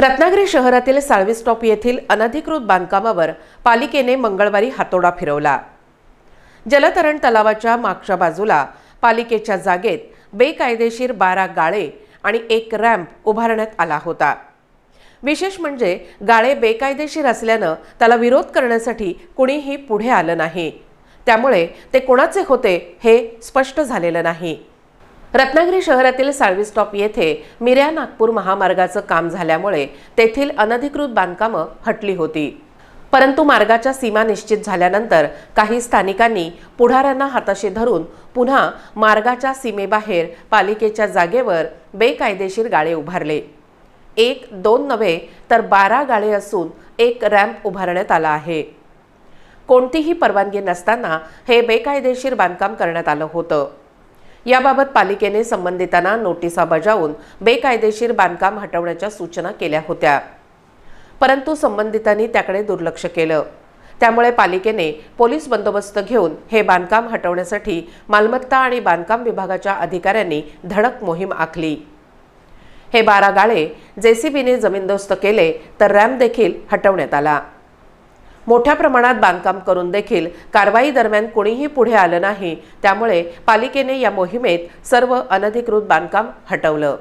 रत्नागिरी शहरातील साळवी स्टॉप येथील अनधिकृत बांधकामावर पालिकेने मंगळवारी हातोडा फिरवला. जलतरण तलावाच्या मागच्या बाजूला पालिकेच्या जागेत बेकायदेशीर बारा गाळे आणि एक रॅम्प उभारण्यात आला होता. विशेष म्हणजे गाळे बेकायदेशीर असल्यानं त्याला विरोध करण्यासाठी कुणीही पुढे आलं नाही. त्यामुळे ते कोणाचे होते हे स्पष्ट झालेलं नाही. रत्नागिरी शहरातील साळवी स्टॉप येथे मिऱ्या नागपूर महामार्गाचं काम झाल्यामुळे तेथील अनधिकृत बांधकामं हटली होती. परंतु मार्गाच्या सीमा निश्चित झाल्यानंतर काही स्थानिकांनी पुढाऱ्यांना हाताशी धरून पुन्हा मार्गाच्या सीमेबाहेर पालिकेच्या जागेवर बेकायदेशीर गाळे उभारले. एक दोन नव्हे तर बारा गाळे असून एक रॅम्प उभारण्यात आला आहे. कोणतीही परवानगी नसताना हे बेकायदेशीर बांधकाम करण्यात आलं होतं. याबाबत पालिकेने संबंधितांना नोटिसा बजावून बेकायदेशीर बांधकाम हटवण्याच्या सूचना केल्या होत्या. परंतु संबंधितांनी त्याकडे दुर्लक्ष केलं. त्यामुळे पालिकेने पोलीस बंदोबस्त घेऊन हे बांधकाम हटवण्यासाठी मालमत्ता आणि बांधकाम विभागाच्या अधिकाऱ्यांनी धडक मोहीम आखली. हे बारा गाळे जेसीबीने जमीनदोस्त केले तर रॅम्प देखील हटवण्यात आला. मोठ्या प्रमाणात बांधकाम करून देखील कारवाई दरम्यान कोणीही पुढे आलं नाही. त्यामुळे पालिकेने या मोहिमेत सर्व अनधिकृत बांधकाम हटवलं.